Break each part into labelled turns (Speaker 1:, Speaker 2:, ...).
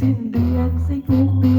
Speaker 1: xin đi ăn xin thuốc đi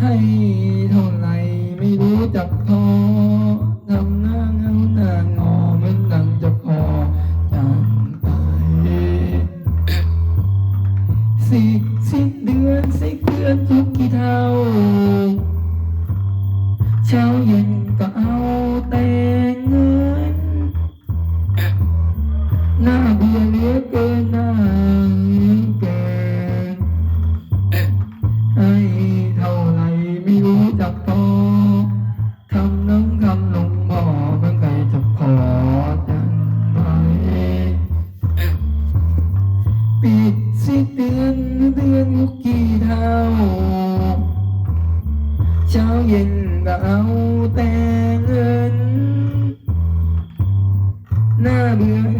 Speaker 1: ให้เท่าไรไม่รู้จักพอทำหน้าเงาหน้างอเหมือนหนังจะพอจางไปสิสิเดือนสิเดือนทุกกี่เท่า tì sĩ tiếng tiếng kỳ thao cháu nhìn đạo tên na biển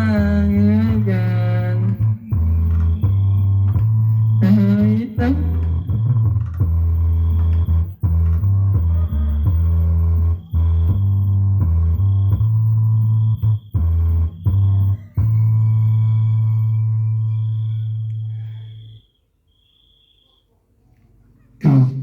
Speaker 1: Mm.